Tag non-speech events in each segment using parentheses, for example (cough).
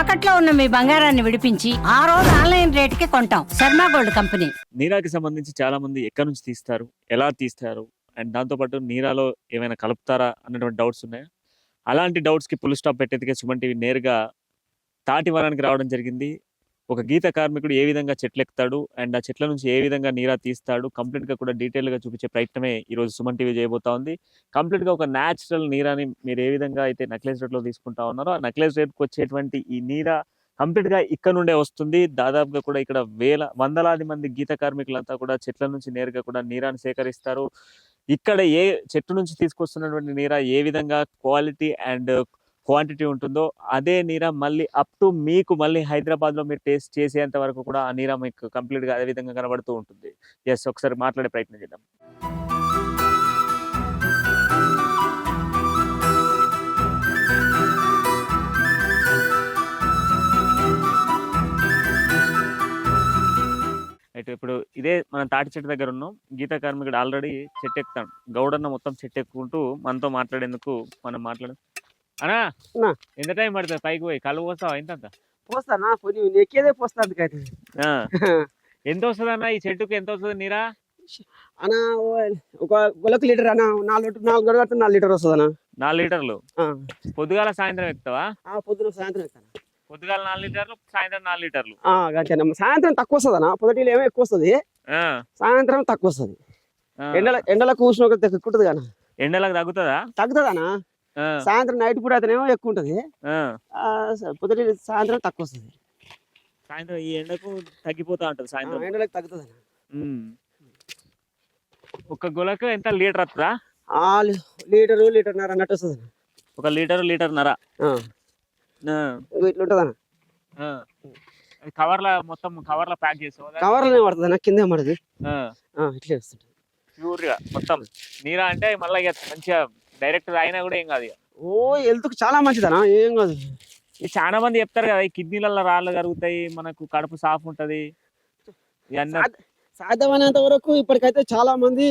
తాకట్లో ఉన్న మీ బంగారాన్ని విడిపించి ఆ రోజు ఆన్లైన్ రేటుకి కొంటాం. Sharma gold company. నీరాకి సంబంధించి చాలా మంది ఎక్కడి నుంచి తీస్తారు ఎలా తీస్తారు అండ్ దాంతోపాటు నీరాలో ఏమైనా కలుపుతారా అన్నటువంటి డౌట్స్ ఉన్నాయా? అలాంటి డౌట్స్కి పుల్ స్టాప్ పెట్టేందుకే సుమన్ టీవీ నేరుగా తాటి వనానికి రావడం జరిగింది. ఒక గీత కార్మికుడు ఏ విధంగా చెట్లు ఎక్కుతాడు అండ్ ఆ చెట్ల నుంచి ఏ విధంగా నీరా తీస్తాడు? కంప్లీట్గా కూడా డీటెయిల్గా చూపించే ప్రయత్నమే ఈ రోజు సుమన్ టీవీ చేయబోతా ఉంది. కంప్లీట్గా ఒక న్యాచురల్ నీరాని మీరు ఏ విధంగా అయితే నక్లెస్ రేట్లో తీసుకుంటా ఉన్నారో ఆ నక్లెస్ రేట్ వచ్చేటువంటి ఈ నీరా కంప్లీట్గా ఇక్కడ నుండే వస్తుంది. దాదాపుగా కూడా ఇక్కడ వేల వందలాది మంది గీత కార్మికులంతా కూడా చెట్ల నుంచి నేరుగా కూడా నీరాన్ని సేకరిస్తారు. ఇక్కడ ఏ చెట్టు నుంచి తీసుకొస్తున్నటువంటి నీర ఏ విధంగా క్వాలిటీ అండ్ క్వాంటిటీ ఉంటుందో అదే నీర మళ్ళీ అప్ టు మీకు మళ్ళీ హైదరాబాద్లో మీరు టేస్ట్ చేసేంత వరకు కూడా ఆ నీర మీకు కంప్లీట్గా అదే విధంగా కనబడుతూ ఉంటుంది. ఎస్ ఒకసారి మాట్లాడే ప్రయత్నం చేద్దాం. అయితే ఇప్పుడు ఇదే మన తాటి చెట్టు దగ్గర ఉన్నాం. గీత కార్మికుడు ఆల్రెడీ చెట్టు ఎక్కుతాడు. గౌడన్న మొత్తం చెట్టు ఎక్కుకుంటూ మనతో మాట్లాడేందుకు మనం మాట్లాడ అనా. ఎంత టైం పడుతుంది పైకి పోయి? కళ్ళు పోస్తావా ఎంత పోస్తానా? కొన్ని ఎక్కేదే పోస్తా అందుకైతే. ఎంత వస్తుంది అన్న? ఈ చెట్టుకు ఎంత వస్తుంది నీరా? అన్న ఓ- ఒక గొలకు లీటర్ అన్న నాలుగు నాలుగు గొడవ కడితే నాలుగు లీటర్ వస్తుంది అన్న నాలుగు లీటర్లు. పొద్దుగాల సాయంత్రం ఎక్కుతావా? ఆ, పొద్దున సాయంత్రం ఎక్కుతాను? పొద్దుగాల నాలుగు లీటర్లు సాయంత్రం నాలుగు లీటర్లు. అంతేనమ్మ సాయంత్రం తక్కువ వస్తుంది అన్న పొద్దుటిలో ఏమో ఎక్కువ వస్తుంది. సాయంత్రం తక్కువ వస్తుంది. ఎండల ఎండలకు ఉష్ణోగ్రత ఎక్కువ ఉంటుంది కానీ ఎండలకు తగ్గుతుందా? తగ్గుతుంది. సాయంత్రం నైట్ పూట అయితేనేమో ఎక్కువ ఉంటుంది ఆ. పొద్దుటి సాయంత్రం తక్కువ వస్తుంది సాయంత్రం ఈ ఎండకు తగ్గిపోతా ఉంటుంది సాయంత్రం. ఎండలకు తగ్గుతుంది. ఒక గులకు ఎంత లీటర్ వస్తుందా? లీటరు లీటర్న్నర అన్నట్టు వస్తుంది. ఒక లీటర్ లీటర్ నర ఇట్లా ఉంటుంది కవర్ల మొత్తం కవర్ల ప్యాక్ చేసావు కవర్లోనే పడుతుంది అన్న కిందే పడుతుంది ఇట్లే వస్తుంది ప్యూర్గా మొత్తం నీరా అంటే మళ్ళీ మంచిగా డైరెక్ట్ తాగినా కూడా ఏం కాదు ఇక. ఓ హెల్త్కి చాలా మంచిదనా? ఏం కాదు. చాలా మంది చెప్తారు కదా ఈ కిడ్నీలలో రాళ్ళు కరుగుతాయి మనకు కడుపు సాఫ్ ఉంటది. ఇవన్నీ సాధ్యమైనంత వరకు ఇప్పటికైతే చాలా మంది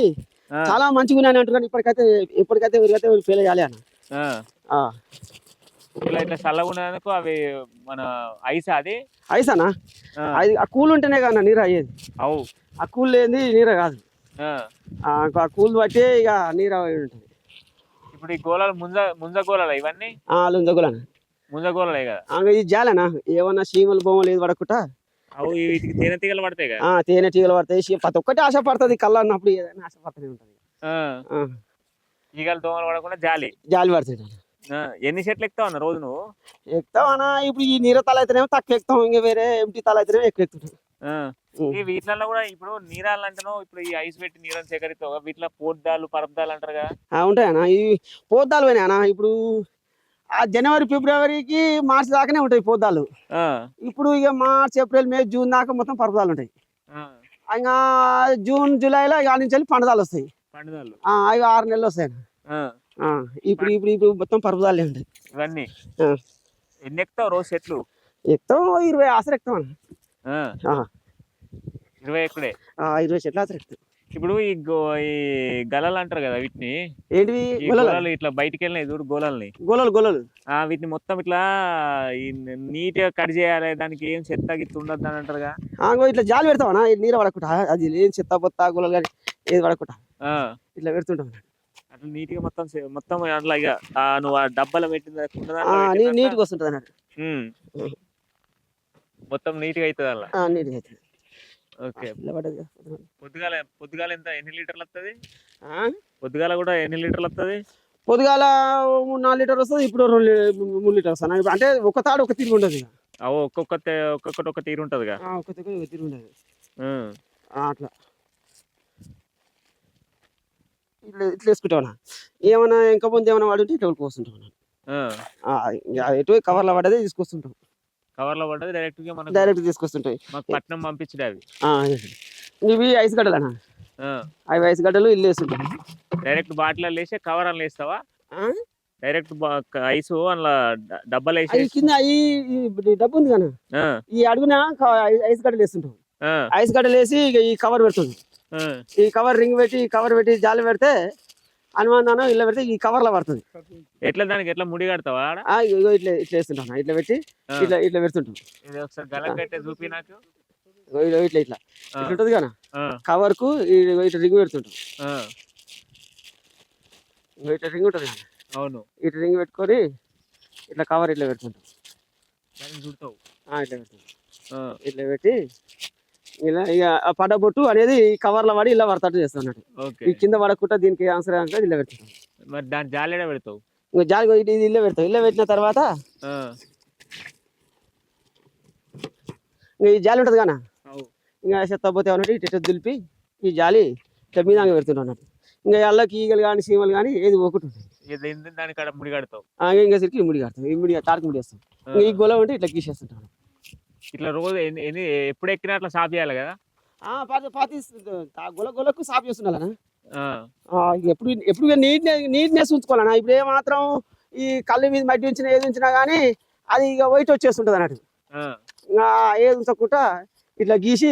చాలా మంచిగా ఉన్నాయని అంటున్నారు ఇప్పటికైతే ఇప్పటికైతే వీరికైతే ఫెయిల్ చేయాలి అన్న. ఆ. ఆ, ఇట్లా చల్లగా ఉన్నందుకు అవి మన ఐస్ అది. ఐసానా అది ఆ కూల్ ఉంటేనే కదా నీరు అయ్యేది. అవు. ఆ కూల్ లేని నీరు కాదు. ఆ. కూల్ బట్టి ఇక నీరు ఉంటుంది. ఇప్పుడు ఈ గోళాలు ముంజ ముంజ గోళాలు ఇవన్నీ? ఆ లుంజగులన ముంజ గోళాలే కదా. ఇది జాలేనా? ఏమన్నా చీమలు బొమ్మలు ఏది పడకుండా? అవు వీటికి తేనె తీగలు పడతాయి కదా. ఆ తేనె టీగలు పడతాయి. ప్రతి ఒక్కటి ఆశ పడుతుంది కళ్ళ అన్నప్పుడు ఏదైనా ఆశ పడుతూనే ఉంటుంది. ఈగలు దోమలు పడకుండా జాలి. జాలి పడుతుంది ఆ, ఎన్ని చెట్లు ఎక్కుతావు అన్న రోజు నువ్వు? ఎక్కుతామన్నా ఇప్పుడు ఈ నీర తల అయితేనేమో తక్కువ ఎక్కుతాం ఇంకా వేరే ఎంటీ తల అయితేనేమో ఎక్కువ ఎక్కుతాం. ఈ వీటిలలో కూడా ఇప్పుడు నీరాలు అంటేనో ఇప్పుడు ఈ ఐస్ పెట్టి నీరని సేకరిస్తావు వీటిలో పోద్దాలు పరబ్దాలు అంటారు కదా. ఉంటాయన్నా. ఈ పోద్దాలు పోయినాయన్నా ఇప్పుడు ఆ జనవరి ఫిబ్రవరికి మార్చి దాకానే ఉంటాయి పోద్దాలు ఇప్పుడు ఇక మార్చ్ ఏప్రిల్ మే జూన్ దాకా మొత్తం పరపదాలు ఉంటాయి. ఇంకా జూన్ జూలైలో ఇక నుంచి వెళ్ళి పండదాలు వస్తాయి. అవి ఆరు నెలలు వస్తాయి ఇప్పుడు ఇప్పుడు ఇప్పుడు మొత్తం పరపదాలే ఉంటాయి. ఇవన్నీ. ఎన్ని ఎక్కుతావు రోజు చెట్లు? ఎక్కుతాం ఇరవై ఆసరు ఎక్కుతాం అన్న. ఇరవై ఎక్కడే ఇరవై చెట్లు ఎక్కుతాం ఇప్పుడు ఈ గో ఈ గలలు అంటారు కదా వీటిని? ఏంటివి? గొలలు? ఇట్లా బయటికి వెళ్ళినాయి చూడు గోళాలని గొలలు గొలలు. ఆ వీటిని మొత్తం ఇట్లా నీట్గా కట్ చేయాలి దానికి ఏం చెత్త గిత్త ఉండద్దు అని అంటారుగా ఇట్లా జాలి పెడతామన్నా నీరు పడకుండా. అది ఏం చెత్త బొత్త గొలలు కానీ ఏది పడకుండా. ఆ, ఇట్లా పెడుతుంటాం అట్లా నీట్గా మొత్తం మొత్తం అట్లా ఇక ఆ నువ్వు ఆ డబ్బాలో పెట్టిన కుండ దాంట్లో ఆ, నీ- పెట్టినాక, నీట్గా వస్తుంటుంది అన్నట్టు. మొత్తం నీట్గా అవుతుంది అలా. ఆ, నీట్గా అవుతుంది ఓకే. పొద్దుగాల. పొద్దుగాల ఎంత ఎన్ని లీటర్లు వస్తుంది ఆ? పొద్దుగాల కూడా ఎన్ని లీటర్లు వస్తుంది పొద్దుగాల మూడు నాలుగు లీటర్ వస్తుంది ఇప్పుడు రెండు మూడు లీటర్ వస్తుంది. అంటే ఒక తాడు ఒక తిరిగి ఉండదు. అవు ఒక్కొక్క ఒక్కొక్కటి ఒక తీరు ఉంటదిగా? ఆ, ఒక తిరిగి ఒక తిరిగి ఉండదు అట్లా. ఇట్లా ఇట్లా వేసుకుంటామన్నా ఏమైనా ఇంకా ముందు ఏమైనా వాడుంటే ఇట్లా ఇంకా ఎటు కవర్లో పడ్డదే తీసుకొస్తుంటాం కవర్లో పడ్డది డైరెక్ట్గా మనకు డైరెక్ట్ తీసుకొస్తుంటాయి. మాకు పట్నం పంపించడే అవి. ఆ, ఇవి ఐస్ గడ్డలన్నా ఆ. అవి ఐస్ గడ్డలు ఇల్లు వేస్తుంటాం డైరెక్ట్ బాటిల్ వేసి కవర్ అందులో వేస్తావా? ఆ? డైరెక్ట్ ఐస్ అందులో డబ్బాలు వేసి కింద అవి డబ్బు ఉంది కదా? ఈ అడుగున ఐస్ గడ్డలు వేస్తుంటాం ఆ, ఐస్ గడ్డలు వేసి ఈ కవర్ పెడుతుంది. ఈ కవర్ రింగ్ పెట్టి ఈ కవర్ పెట్టి జాలి పెడితే అనుమానం ఇలా పెడితే ఈ కవర్లో పడుతుంది. ఎట్లా దానికి ఎట్లా ముడి కడతావా ఇట్లా ఇట్లా వేస్తుంటాం ఇట్లా పెట్టి. ఇట్లా ఇట్లా పెడుతుంటాం ఇట్లా ఇట్లా ఇట్లా. ఇట్లా ఉంటుంది కదా? కవర్కు ఇట్లా రింగ్ పెడుతుంటాం. ఇట్లా రింగ్ ఉంటుంది కదా? అవును. ఇట్లా రింగ్ పెట్టుకొని ఇట్లా కవర్ ఇట్లా పెడుతుంటాం. ఇట్లా పెడుతుంటాం. ఇట్లా పెట్టి ఇలా ఇక ఆ పడబొట్టు అనేది కవర్లో పడి ఇలా పడతట్టు చేస్తాం అన్నట్టు. ఓకే. ఈ కింద పడకుండా దీనికి ఆన్సర్ అంటే ఇలా పెడుతుంటాం మరి దాని జాలేడ పెడతావు? ఇంకా జాలి ఇది ఇది ఇల్లే పెడతాం ఇల్లే పెట్టిన తర్వాత ఆ, ఇంకా ఈ జాలి ఉంటుంది కానీ అవు. ఇంకా చెత్తపోతే అన్నట్టు ఇటు ఇటు దులిపి ఈ జాలి ఇట్లా మీద పెడుతుంటాం అన్నట్టు. ఇంకా ఎల్లకి ఈగలు కానీ సీమలు కానీ ఏది ఒకటి ఉంటుంది ముడి కడతావు? ఆ, ఇంకా సరికి ముడి కడతాం. ఈ ముడి ముడి వేస్తాం. ఇంకా ఈ గొల ఉంటే ఇట్లా గీసేస్తుంటాం ఇట్లా రోజు ఎన్ని ఎప్పుడు ఎక్కినా అట్లా సాఫ్ చేయాలి కదా? ఆ, పాతి గొల గొలకు సాఫ్ చేస్తుండాలనా ఆ, ఎప్పుడు ఎప్పుడు నీట్నెస్ నీట్నెస్ ఉంచుకోవాలన్నా ఇప్పుడు ఏమాత్రం ఈ కళ్ళు మీద మట్టి ఉంచినా ఏది ఉంచినా కానీ అది ఇక వైట్ వచ్చేస్తుంటుంది అన్నట్టు. ఏది ఉంచకుండా ఇట్లా గీసి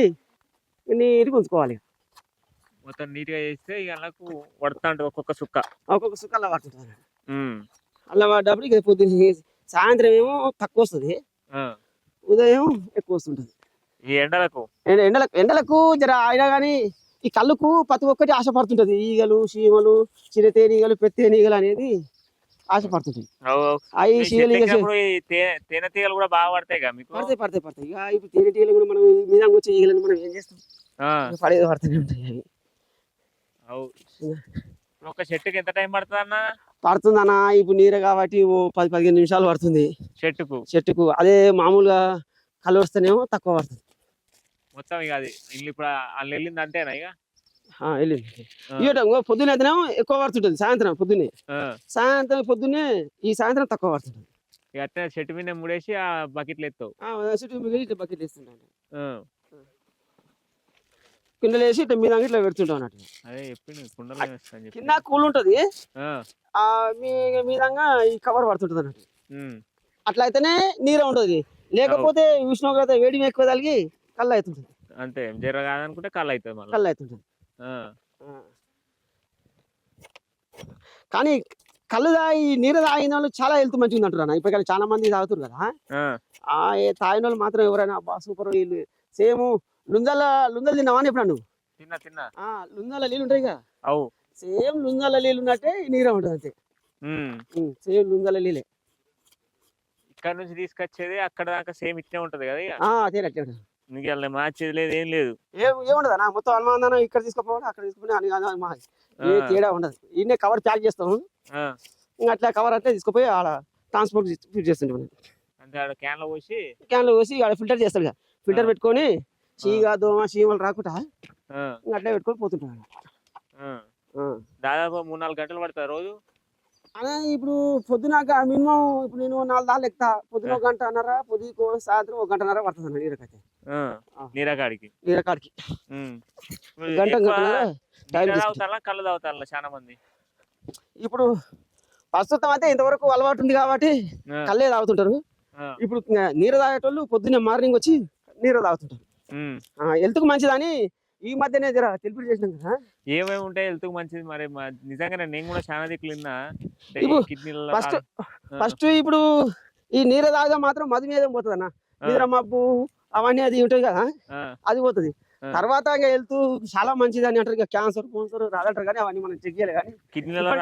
నీట్గా ఉంచుకోవాలి మొత్తం నీట్గా చేస్తే ఇక నాకు పడతా ఉంటుంది ఒక్కొక్క సుక్క. ఒక్కొక్క సుక్క అలా పడుతుంటుంది అలా పడ్డప్పుడు ఇక పొద్దున్న సాయంత్రం ఏమో తక్కువ వస్తుంది. ఉదయం ఎక్కువ వస్తుంటుంది. ఈ ఎండలకు? ఎండ- ఎండలకు ఎండలకు జర అయినా కానీ ఈ కళ్ళుకు ప్రతి ఒక్కటి ఆశపడుతుంటది ఈగలు చీమలు చిరతేనీగలు పెత్తేనీగలు అనేది ఆశపడుతుంటాయి అవు, తే- తేనె తీగలు కూడా బాగా పడతాయి పడతాయి పడతాయి పడతాయి. ఇక ఇప్పుడు తేనెటీగలు కూడా మనం మీద వచ్చే ఈగలను మనం ఏం చేస్తాం? పడేది పడుతూనే ఉంటాయి అవి. ఒక చెట్టుకి ఎంత టైం పడుతుంది అన్న పడుతుందన్న ఇప్పుడు నీరు కాబట్టి ఓ పది పదిహేను నిమిషాలు పడుతుంది. చెట్టుకు? చెట్టుకు. అదే మామూలుగా కళ్ళు వస్తేనేమో తక్కువ పడుతుంది. మొత్తం ఇక అది ఇల్లు ఇప్పుడు వాళ్ళు వెళ్ళింది అంతేనా ఇక? వెళ్ళింది. ఇవ్వటం పొద్దున్న అయితేనేమో ఎక్కువ పడుతుంటుంది సాయంత్రం పొద్దున్నే. సాయంత్రం పొద్దున్నే ఈ సాయంత్రం తక్కువ పడుతుంటుంది. ఇక అట్నే చెట్టు మీద ముడేసి ఆ బకెట్లు ఎత్తావు. చుట్టూ మిగిలి ఇట్లా కిందలు వేసి ఇట్లా మీద ఇట్లా పెడుతుంటాం అన్నట్టు. కుండలో కింద కూల్ ఉంటుంది. మీ మీదంగా ఈ కవర్ పడుతుంటుంది అన్నట్టు. అట్లా అయితేనే నీరు ఉంటుంది. లేకపోతే ఉష్ణోగ్రత వేడి ఎక్కువ తగిలి కళ్ళు అవుతుంటుంది అంతే జర కాదనుకుంటే కళ్ళు అవుతుంది కళ్ళు అవుతుంటుంది. కానీ కళ్ళు తాగి నీరు తాగిన వాళ్ళు చాలా హెల్త్ మంచిగా అంటారు ఇప్పుడు చాలా మంది తాగుతారు కదా. ఆ, తాగిన వాళ్ళు మాత్రం ఎవరైనా సూపర్ వీళ్ళు సేమ్ లుంజల లుంజలు తిన్నావా ఎప్పుడు నువ్వు? తిన్నా తిన్నా. ఆ లుంజల నీళ్ళు ఉంటాయి కదా? అవు. సేమ్ లుంజల నీళ్ళు ఉన్నట్టే నీరు ఉంటుంది అంతే. సేమ్ లుంజల నీళ్ళే ఇక్కడ నుంచి తీసుకొచ్చేది అక్కడ దాకా సేమ్ ఇట్నే ఉంటది కదా అదే అట్లే ఉంటుంది నీకు అలా మార్చేది లేదు ఏం లేదు. ఏం ఏముండదు? నా మొత్తం అనుమానం ఇక్కడ తీసుకుపోవాలి అక్కడ ఆ, తేడా ఉండదు. ఈయనే కవర్ ప్యాక్ ఇంకా అట్లా కవర్ అట్లా తీసుకుపోయి ఆడ ట్రాన్స్పోర్ట్ ఫిట్ చేస్తుంటాం. అంతే ఆడ క్యాన్లో పోసి? క్యాన్లో పోసి ఆడ ఫిల్టర్ చేస్తాడు ఫిల్టర్. పెట్టుకొని చీగ దోమ చీమలు రాకుండా అట్లా పెట్టుకొని పోతుంటాను. దాదాపు మూడు నాలుగు గంటలు పడుతుంది రోజు? అదే ఇప్పుడు పొద్దునాక మినిమం ఇప్పుడు నేను నాలుగు దాళ్ళు ఎక్కుతా పొద్దున ఒక గంటన్నర పొద్దుకు సాయంత్రం ఒక గంటన్నర పడుతుంది నీరకైతే. నీరాకాడికి. నీరకాడికి. గంట కళ్ళు తాగుతారా చాలా మంది? ఇప్పుడు ప్రస్తుతం అయితే ఇంతవరకు అలవాటు ఉంది కాబట్టి కళ్ళే తాగుతుంటారు. ఇప్పుడు నీరు తాగేటోళ్ళు పొద్దున్నే మార్నింగ్ వచ్చి నీరు తాగుతుంటారు. హెల్త్కు మంచిదని ఈ మధ్యనే జర తెలిపి చేసినాం కదా. ఏమేమి ఉంటాయి హెల్త్ మంచిది మరి నిజంగానే నేను కూడా చాలా దిక్కులు విన్నా. ఫస్ట్. ఫస్ట్ ఇప్పుడు ఈ నీరు తాగితే మాత్రం మధుమేహం పోతుంది అన్న నిద్ర మబ్బు అవన్నీ అది ఉంటాయి కదా అది పోతుంది. తర్వాత హెల్త్ చాలా మంచిది అని అంటారు క్యాన్సర్ క్యాన్సర్ రాదంటారు కానీ అవన్నీ మనం చెక్ చేయాలి కానీ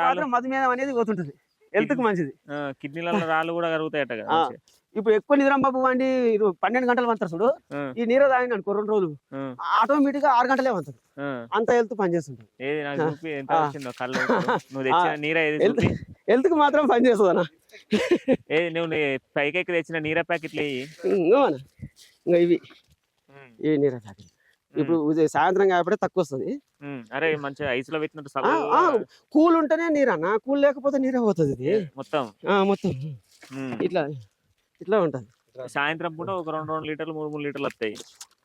మాత్రం మధుమేహం అనేది పోతుంటది. హెల్త్కు మంచిది. కిడ్నీలలో రాళ్ళు కూడా కరుగుతాయట కదా ఆ. మంచిగా. ఇప్పుడు ఎక్కువ నిద్ర మబ్బు వండి ఇరు- పన్నెండు గంటలు వంతారు చూడు. ఈ నీరు తాగిన అనుకో రెండు రోజులు. ఆటోమేటిక్గా ఆరు గంటలే వంతారు. అంత హెల్త్ ఏది హెల్త్కు మాత్రం పనిచేస్తుంది అన్న. ఏది నువ్వు నీ పైకి ఎక్కి తెచ్చిన నీరా ప్యాకెట్లు ఇంకో అన్న. ఇవి. ఈ నీరు ప్యాకెట్ ఇప్పుడు సాయంత్రం కాబట్టి తక్కువ వస్తుంది. అరే మంచిగా ఐస్లో పెట్టినట్టు కూల్ ఉంటేనే నీరు అన్న కూల్ లేకపోతే నీరే పోతుంది ఇది. మొత్తం? ఆ, మొత్తం. ఇట్లా. ఇట్లా ఉంటది. సాయంత్రం పూట ఒక రెండు రెండు లీటర్లు మూడు మూడు లీటర్లు వస్తాయి.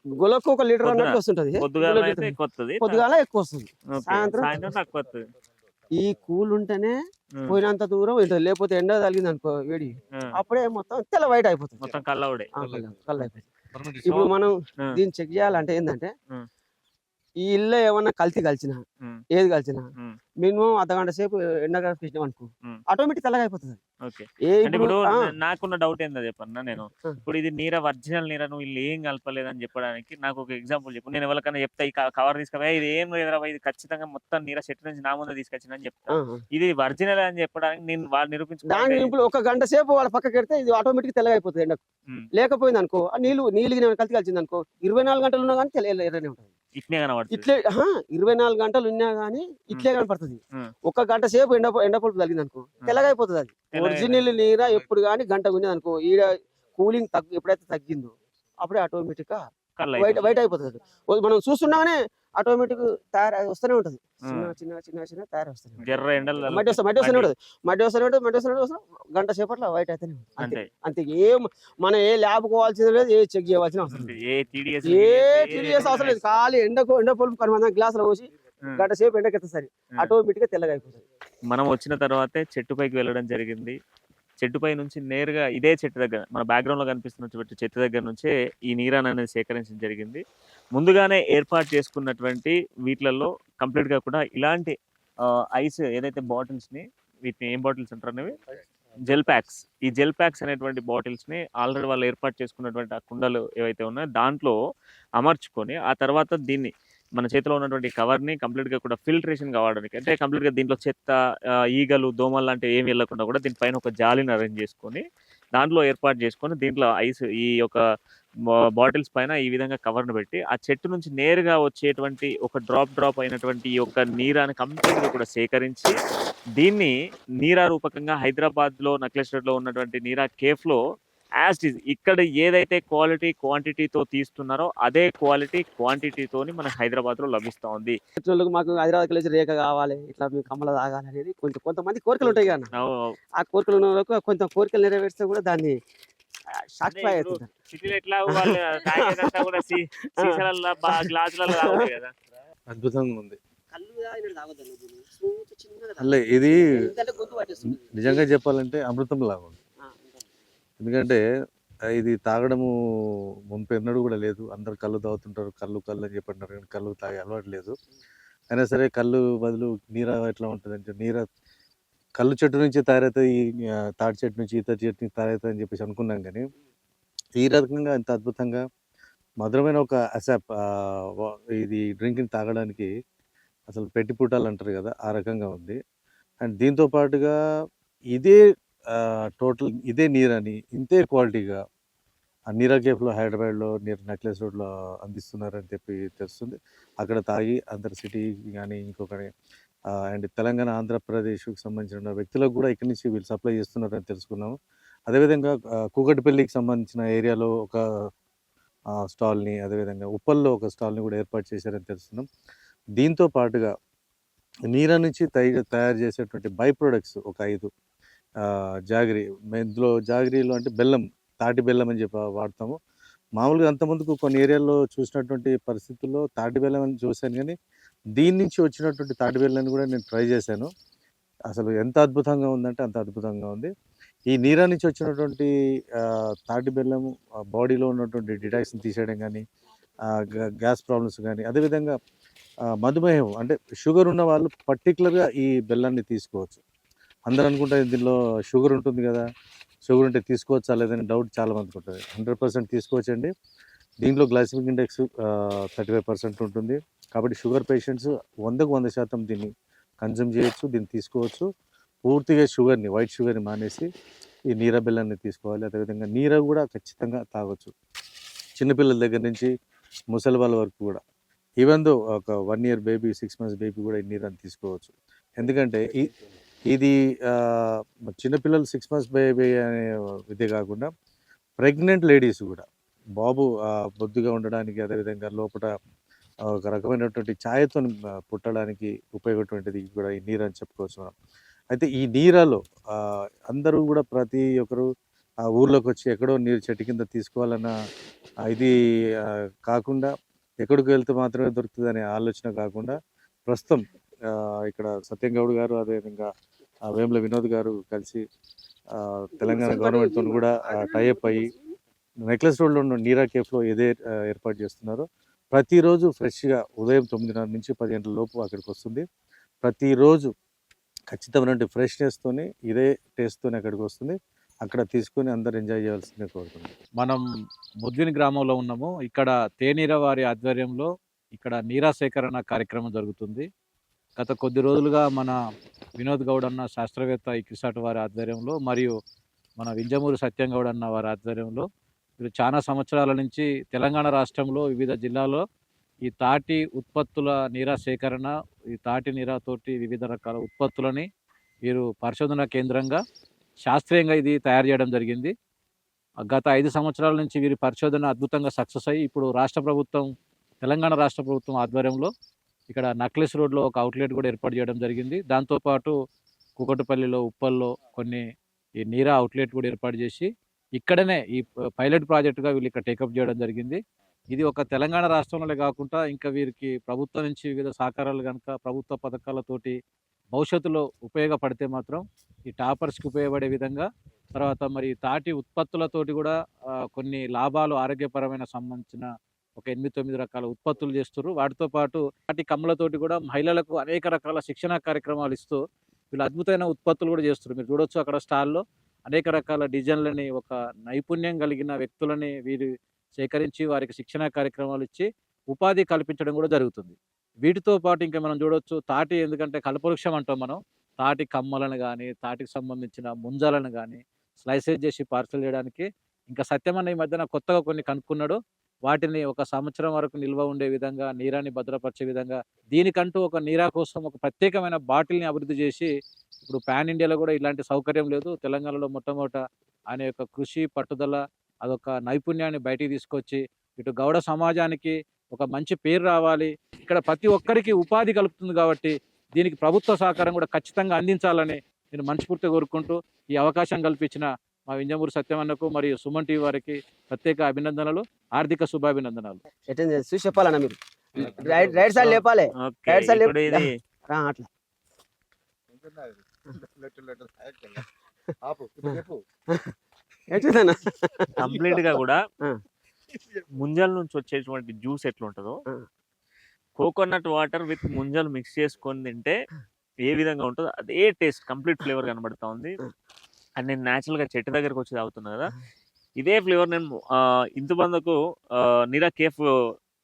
గొలకు ఒక లీటర్ అన్నట్టు వస్తుంటది. పొద్దుగాల. ఎక్కువ వస్తుంది. పొద్దుగాల ఎక్కువ వస్తుంది. ఓకే. సాయంత్రం సాయంత్రం తక్కువ వస్తుంది. ఈ కూల్ ఉంటేనే పోయినంత దూరం ఉంటుంది లేకపోతే ఎండ తగిలింది అనుకో వేడి అప్పుడే మొత్తం తెల్ల వైట్ అయిపోతుంది. మొత్తం కళ్ళ- అయిపోతుంది. ఇప్పుడు మనం. దీన్ని చెక్ చేయాలంటే ఏంటంటే. ఈ ఇల్లు ఏమన్నా కల్తీ కలిసిన ఏది కలిసిన. మినిమం అర్ధ గంట సేపు ఎండగా పెట్టినాం అనుకో. ఆటోమేటిక్ తెల్లగా అయిపోతుంది. ఇప్పుడు నాకున్న డౌట్ ఏందో చెప్పన్నా నేను. ఇప్పుడు ఇది నీర ఒరిజినల్ నీర నువ్వు వీళ్ళు ఏం కలపలేదని చెప్పడానికి నాకు ఒక ఎగ్జాంపుల్ చెప్పు. నేను ఎవరికైనా చెప్తా ఈ కవర్ తీసుకుపోయి ఇది ఏం లేదురా ఇది ఖచ్చితంగా మొత్తం నీర చెట్టు నుంచి నా ముందు తీసుకొచ్చిందని చెప్తా. ఆ, ఆ. ఇది ఒరిజినల్ అని చెప్పడానికి నేను వాళ్ళు ఇప్పుడు ఒక గంట సేపు వాళ్ళ పక్కకి పెడితే ఇది ఆటోమేటిక్ తెల్లగా అయిపోతుంది ఎండకు. లేకపోయింది అనుకో నీళ్ళు గిన్నె కల్తీ కలిసింది అనుకో ఇరవై నాలుగు గంటలు ఉన్నా కానీ తెల్ల ఎర్రనే ఉంటుంది. ఇట్నే కనబడుతుంది. ఇట్లే ఇరవై నాలుగు గంటలు ఉన్నా గానీ ఇట్లే కనపడుతుంది. ఉమ్. ఒక గంట సేపు ఎండ ఎండ పలుపు తగిలింది అనుకో తెల్లగా అయిపోతుంది అది. ఒరిజినల్ నీర ఎప్పుడు కానీ గంట ఉన్నది అనుకో ఈడ కూలింగ్ తగ్గు ఎప్పుడైతే తగ్గిందో అప్పుడే ఆటోమేటిక్గా వైట్ అయిపోతుంది. వైట్ అయిపోతుంది మనం చూస్తున్నాగానే ఆటోమేటిక్ తయారు వస్తూనే ఉంటది. చిన్న. చిన్న చిన్న చిన్న తయారు ఉంటది. ఎండలు మడ్డి వస్తా మడ్డి వస్తూనే. ఉంటుంది మడ్డి వస్తూనే ఉంటుంది మడ్డి వస్తూనే ఉంటుంది గంట సేపట్లో వైట్ అయితేనే ఉంటుంది. అంతే. అంతే. ఏం మనం ఏ ల్యాబ్ కోవాల్సింది లేదు ఏ చెక్ చేయవలసిన అవసరం ఏ టీడీఎస్ ఏ టీడీఎస్ అవసరం లేదు. ఖాళీ ఎండకు ఎండ పొలుపు కనుమ గ్లాసులో పోసి గంట సేపు ఎండకెత్తే ఆటోమేటిక్గా తెల్లగా అయిపోతుంది. మనం వచ్చిన తర్వాతే చెట్టుపైకి వెళ్ళడం జరిగింది. చెట్టుపై నుంచి నేరుగా ఇదే చెట్టు దగ్గర మన బ్యాక్గ్రౌండ్లో కనిపిస్తున్నటువంటి చెట్టు దగ్గర నుంచే ఈ నీరాన్ని అనేది సేకరించడం జరిగింది. ముందుగానే ఏర్పాటు చేసుకున్నటువంటి వీటిలలో కంప్లీట్గా కూడా ఇలాంటి ఐస్ ఏదైతే బాటిల్స్ని వీటిని ఏం బాటిల్స్ అంటారు అనేవి జెల్ ప్యాక్స్. ఈ జెల్ ప్యాక్స్ అనేటువంటి బాటిల్స్ని ఆల్రెడీ వాళ్ళు ఏర్పాటు చేసుకున్నటువంటి ఆ కుండలు ఏవైతే ఉన్నాయో దాంట్లో అమర్చుకొని ఆ తర్వాత దీన్ని మన చేతిలో ఉన్నటువంటి కవర్ని కంప్లీట్గా కూడా ఫిల్టరేషన్ కావడానికి అంటే కంప్లీట్గా దీంట్లో చెత్త ఈగలు దోమలు లాంటివి ఏమి వెళ్ళకుండా కూడా దీనిపైన ఒక జాలిని అరేంజ్ చేసుకొని దాంట్లో ఏర్పాటు చేసుకొని దీంట్లో ఐస్ ఈ యొక్క బాటిల్స్ పైన ఈ విధంగా కవర్ను పెట్టి ఆ చెట్టు నుంచి నేరుగా వచ్చేటువంటి ఒక డ్రాప్ డ్రాప్ అయినటువంటి ఈ యొక్క నీరాన్ని కంప్లీట్గా కూడా సేకరించి దీన్ని నీరా రూపకంగా హైదరాబాద్లో నక్లెస్ ఉన్నటువంటి నీరా కేఫ్లో యాజ్ ఇస్ ఇక్కడ ఏదైతే క్వాలిటీ క్వాంటిటీతో తీస్తున్నారో అదే క్వాలిటీ క్వాంటిటీతోని మన హైదరాబాద్లో లభిస్తా ఉంది. మాకు హైదరాబాద్కి వెళ్ళి రేఖ కావాలి ఇట్లా మీకు కమ్మల తాగాలి అనేది కొంచెం కొంతమంది కోరికలు ఉంటాయి కదా ఆ కోరికలు ఉన్న కొంత కోరికలు నెరవేర్స్తే కూడా దాన్ని అద్భుతంగా ఉంది. ఇది. నిజంగా చెప్పాలంటే అమృతం లాగా ఉంది. ఎందుకంటే ఇది తాగడము మునుపు ఎన్నడూ కూడా లేదు. అందరు కళ్ళు తాగుతుంటారు కళ్ళు కళ్ళు అని చెప్పంటారు కానీ కళ్ళు తాగే అలవాటు లేదు. అయినా సరే కళ్ళు బదులు నీర ఎట్లా ఉంటుంది అంటే నీర కళ్ళు చెట్టు నుంచి తయారవుతాయి తాటి చెట్టు నుంచి ఈత చెట్టు నుంచి తయారవుతుంది అని చెప్పేసి అనుకున్నాం కానీ ఈ రకంగా ఇంత అద్భుతంగా మధురమైన ఒక అసాప్ ఇది డ్రింక్ని తాగడానికి అసలు పెట్టి పుట్టాలంటారు కదా ఆ రకంగా ఉంది. అండ్ దీంతో పాటుగా ఇదే టోటల్ ఇదే నీరని ఇంతే క్వాలిటీగా. ఆ నీరా కేఫ్లో హైదరాబాద్లో నీరు నెక్లెస్ రోడ్లో అందిస్తున్నారని చెప్పి తెలుస్తుంది. అక్కడ తాగి అందరి సిటీ కానీ ఇంకొకటి అండ్ తెలంగాణ ఆంధ్రప్రదేశ్కి సంబంధించిన వ్యక్తులకు కూడా ఇక్కడి నుంచి వీళ్ళు సప్లై చేస్తున్నారని తెలుసుకున్నాము. అదేవిధంగా కూకట్పల్లికి సంబంధించిన ఏరియాలో ఒక స్టాల్ని అదేవిధంగా ఉప్పల్లో ఒక స్టాల్ని కూడా ఏర్పాటు చేశారని తెలుస్తున్నాం. దీంతో పాటుగా నీర నుంచి తయారు చేసేటువంటి బై ప్రొడక్ట్స్ ఒక ఐదు. జాగరి. ఇందులో జాగరీలో అంటే బెల్లం తాటి బెల్లం అని చెప్పి వాడతాము. మామూలుగా అంతమందుకు కొన్ని ఏరియాల్లో చూసినటువంటి పరిస్థితుల్లో తాటి బెల్లం అని చూశాను కానీ దీని నుంచి వచ్చినటువంటి తాటి బెల్లాన్ని కూడా నేను ట్రై చేశాను. అసలు ఎంత అద్భుతంగా ఉందంటే అంత అద్భుతంగా ఉంది. ఈ నీరా నుంచి వచ్చినటువంటి తాటి బెల్లం బాడీలో ఉన్నటువంటి డిటాక్షన్ తీసేయడం కానీ గ్యాస్ ప్రాబ్లమ్స్ కానీ అదేవిధంగా మధుమేహం అంటే షుగర్ ఉన్న వాళ్ళు పర్టికులర్గా ఈ బెల్లాన్ని తీసుకోవచ్చు. అందరూ అనుకుంటారు దీనిలో షుగర్ ఉంటుంది కదా. షుగర్ ఉంటే తీసుకోవచ్చా లేదని డౌట్ చాలా మందికి ఉంటుంది. హండ్రెడ్ పర్సెంట్ తీసుకోవచ్చండి. దీంట్లో glycemic index thirty five percent ఉంటుంది. కాబట్టి షుగర్ పేషెంట్స్ వందకు వంద శాతం దీన్ని కన్జ్యూమ్ చేయొచ్చు దీన్ని తీసుకోవచ్చు. పూర్తిగా షుగర్ని వైట్ షుగర్ని మానేసి ఈ నీర బెల్లాన్ని తీసుకోవాలి. అదేవిధంగా నీర కూడా ఖచ్చితంగా తాగొచ్చు. చిన్నపిల్లల దగ్గర నుంచి ముసలి వాళ్ళ వరకు కూడా. ఈవెన్ దో ఒక one year baby six months baby కూడా ఈ నీరని తీసుకోవచ్చు. ఎందుకంటే ఈ ఇది చిన్నపిల్లలు సిక్స్ మంత్స్ బేబీ అనే ఇదే కాకుండా ప్రెగ్నెంట్ లేడీస్ కూడా. బాబు బొద్దుగా ఉండడానికి అదేవిధంగా లోపల ఒక రకమైనటువంటి ఛాయతో పుట్టడానికి ఉపయోగటువంటిది కూడా ఈ నీరు అని చెప్పుకోవచ్చు మనం. అయితే ఈ నీరలో అందరూ కూడా ప్రతి ఒక్కరు ఆ ఊర్లోకి వచ్చి ఎక్కడో నీరు చెట్టు కింద తీసుకోవాలన్న ఇది కాకుండా ఎక్కడికి వెళ్తే మాత్రమే దొరుకుతుంది అనే ఆలోచన కాకుండా ప్రస్తుతం ఇక్కడ సత్యం గౌడ్ గారు అదేవిధంగా ఆ, వేముల వినోద్ గారు కలిసి ఆ, తెలంగాణ గవర్నమెంట్తో కూడా టైఅప్ అయ్యి నెక్లెస్ రోడ్లో ఉన్న నీరా కేఫ్లో ఏదే ఏర్పాటు చేస్తున్నారో ప్రతిరోజు ఫ్రెష్గా ఉదయం తొమ్మిదిన్నర నుంచి పది గంటల లోపు అక్కడికి వస్తుంది. ప్రతిరోజు ఖచ్చితమైన ఫ్రెష్నెస్తోని ఇదే టేస్ట్తోని అక్కడికి వస్తుంది. అక్కడ తీసుకొని అందరు ఎంజాయ్ చేయాల్సిందే కోరుతున్నాను మనం ముద్విని గ్రామంలో ఉన్నాము. ఇక్కడ తేనీర వారి ఆధ్వర్యంలో ఇక్కడ నీరా సేకరణ కార్యక్రమం జరుగుతుంది. గత కొద్ది రోజులుగా మన వినోద్ గౌడ్ అన్న శాస్త్రవేత్త ఇక్కిసాట్ వారి ఆధ్వర్యంలో మరియు మన వింజమూరు సత్యం గౌడ్ అన్న వారి ఆధ్వర్యంలో వీరు చాలా సంవత్సరాల నుంచి తెలంగాణ రాష్ట్రంలో వివిధ జిల్లాలో ఈ తాటి ఉత్పత్తుల నీరా సేకరణ ఈ తాటి నీరాతోటి వివిధ రకాల ఉత్పత్తులని వీరు పరిశోధన కేంద్రంగా శాస్త్రీయంగా ఇది తయారు చేయడం జరిగింది. గత ఐదు సంవత్సరాల నుంచి వీరి పరిశోధన అద్భుతంగా సక్సెస్ అయ్యి ఇప్పుడు రాష్ట్ర ప్రభుత్వం తెలంగాణ రాష్ట్ర ప్రభుత్వం ఆధ్వర్యంలో ఇక్కడ నక్లెస్ రోడ్లో ఒక అవుట్లెట్ కూడా ఏర్పాటు చేయడం జరిగింది. దాంతోపాటు కుకటపల్లిలో ఉప్పల్లో కొన్ని ఈ నీరా అవుట్లెట్ కూడా ఏర్పాటు చేసి ఇక్కడనే ఈ పైలట్ ప్రాజెక్టుగా వీళ్ళు ఇక్కడ టేకప్ చేయడం జరిగింది. ఇది ఒక తెలంగాణ రాష్ట్రంలోనే కాకుండా ఇంకా వీరికి ప్రభుత్వం నుంచి వివిధ సహకారాలు కనుక ప్రభుత్వ పథకాలతోటి భవిష్యత్తులో ఉపయోగపడితే మాత్రం ఈ టాపర్స్కి ఉపయోగపడే విధంగా తర్వాత మరి తాటి ఉత్పత్తులతోటి కూడా కొన్ని లాభాలు ఆరోగ్యపరమైన సంబంధించిన ఒక ఎనిమిది తొమ్మిది రకాల ఉత్పత్తులు చేస్తారు వాటితో పాటు వాటి కమ్మలతోటి కూడా మహిళలకు అనేక రకాల శిక్షణ కార్యక్రమాలు ఇస్తూ వీళ్ళు అద్భుతమైన ఉత్పత్తులు కూడా చేస్తున్నారు మీరు చూడొచ్చు అక్కడ స్టాల్లో అనేక రకాల డిజైన్లని ఒక నైపుణ్యం కలిగిన వ్యక్తులని వీరు సేకరించి వారికి శిక్షణ కార్యక్రమాలు ఇచ్చి ఉపాధి కల్పించడం కూడా జరుగుతుంది. వీటితో పాటు ఇంకా మనం చూడొచ్చు తాటి ఎందుకంటే కల్పవృక్షం అంటాం మనం. తాటి కమ్మలను కానీ తాటికి సంబంధించిన ముంజాలను కానీ స్లైసెస్ చేసి పార్సల్ చేయడానికి. ఇంకా సత్యమన్న ఈ మధ్యన కొత్తగా కొన్ని కనుక్కున్నాడు. వాటిని ఒక సంవత్సరం వరకు నిల్వ ఉండే విధంగా నీరాన్ని భద్రపరిచే విధంగా దీనికంటూ ఒక నీరా కోసం ఒక ప్రత్యేకమైన బాటిల్ని అభివృద్ధి చేసి ఇప్పుడు పాన్ ఇండియాలో కూడా ఇలాంటి సౌకర్యం లేదు. తెలంగాణలో మొట్టమొదట ఆయన యొక్క కృషి పట్టుదల అదొక నైపుణ్యాన్ని బయటికి తీసుకొచ్చి ఇటు గౌడ సమాజానికి ఒక మంచి పేరు రావాలి. ఇక్కడ ప్రతి ఒక్కరికి ఉపాధి కలుపుతుంది కాబట్టి దీనికి ప్రభుత్వ సహకారం కూడా ఖచ్చితంగా అందించాలని నేను మనస్ఫూర్తిగా కోరుకుంటూ ఈ అవకాశం కల్పించిన మా వింజమూరు సత్యమన్నకు మరియు సుమన్ టీవీ వారికి ప్రత్యేక అభినందనలు ఆర్థిక శుభాభినందనలు. చూసి చెప్పాలన్నా మీరు? రైట్ రైట్ సైడ్ లేపాలి. అట్లా. కంప్లీట్గా కూడా. ముంజల నుంచి వచ్చేటువంటి జ్యూస్ ఎట్లుంటుందో. కోకోనట్ వాటర్ విత్ ముంజలు మిక్స్ చేసుకొని తింటే ఏ విధంగా ఉంటుందో అదే టేస్ట్ కంప్లీట్ ఫ్లేవర్ కనబడతా ఉంది. అండ్ నేను natural గా చెట్టు దగ్గరకు వచ్చి తాగుతున్నా కదా! ఇదే ఫ్లేవర్ నేను ఇంతు బందకు నిరా కేఫ్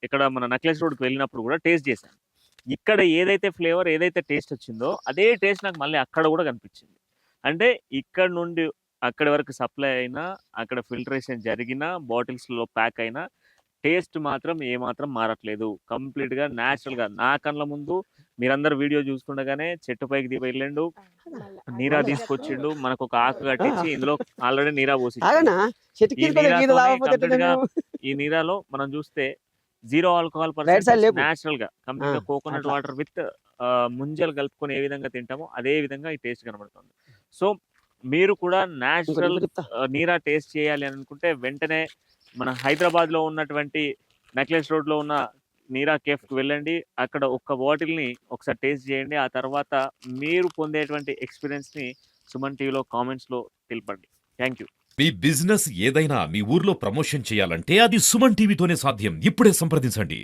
ఇక్కడ మన నక్లెస్ రోడ్కి వెళ్ళినప్పుడు కూడా టేస్ట్ చేశాను ఇక్కడ ఏదైతే ఫ్లేవర్ ఏదైతే టేస్ట్ వచ్చిందో అదే టేస్ట్ నాకు మళ్ళీ అక్కడ కూడా కనిపించింది. అంటే ఇక్కడ నుండి అక్కడి వరకు సప్లై అయినా అక్కడ ఫిల్టరేషన్ జరిగినా బాటిల్స్లో ప్యాక్ అయినా టేస్ట్ మాత్రం ఏ మాత్రం మారట్లేదు. కంప్లీట్గా న్యాచురల్గా నా కళ్ళ ముందు మీరందరూ వీడియో చూసుకుండగానే చెట్టు పైకి దిగి వెళ్ళండు. నీరా తీసుకొచ్చిండు. మనకు ఒక ఆకు కట్టించి ఇందులో (laughs) ఆల్రెడీ నీరా పోసి ఈ నీరాలో మనం చూస్తే జీరో ఆల్కహాల్ పర్సెంట్. న్యాచురల్గా కంప్లీట్ కోకోనట్. వాటర్ విత్ ముంజలు కలుపుకొని ఏ విధంగా తింటామో అదే విధంగా ఈ టేస్ట్ కనబడుతుంది. సో మీరు కూడా న్యాచురల్. నీరా టేస్ట్ చేయాలి అని అనుకుంటే వెంటనే మన హైదరాబాద్లో ఉన్నటువంటి నెక్లెస్ రోడ్లో ఉన్న నీరా కేఫ్కు వెళ్ళండి. అక్కడ ఒక్క బాటిల్ని ఒకసారి టేస్ట్ చేయండి. ఆ తర్వాత మీరు పొందేటువంటి ఎక్స్పీరియన్స్ని సుమన్ టీవీలో కామెంట్స్లో తెలపండి. Thank you. మీ బిజినెస్ ఏదైనా మీ ఊర్లో ప్రమోషన్ చేయాలంటే అది సుమన్ టీవీతోనే సాధ్యం. ఇప్పుడే సంప్రదించండి.